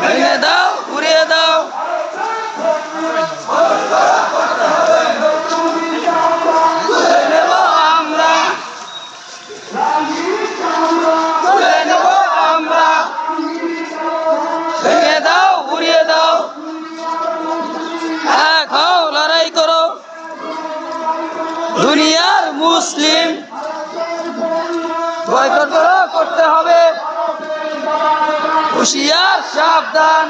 ভেঙে দাও উড়িয়ে দাও। দুনিয়ার মুসলিম। বয়কট করো করতে হবে। হুশিয়ার সাবধান।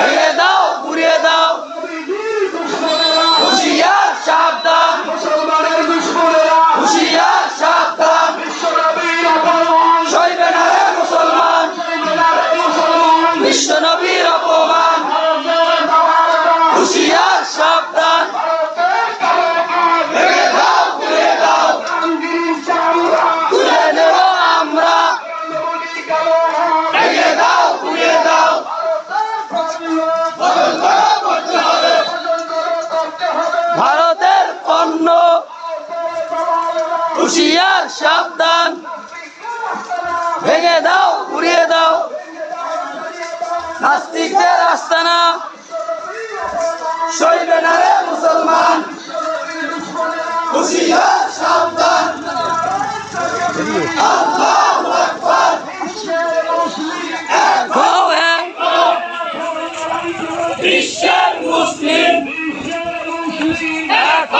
ভেঙে দাও পুড়িয়ে দাও। হুশিয়ার সাবধান। হুশিয়ার সাবধান। সইবে না রে মুসলমান। বিশ্ব ভারতের পণ্য হুশিয়ার সাবধান। ভেঙে দাও উড়িয়ে দাও। নাস্তিকদের আস্তানা। সইবে না রে মুসলমান। হুশিয়ার সাবধান। আল্লাহু আকবার। বিশ্বের মুসলিম। এক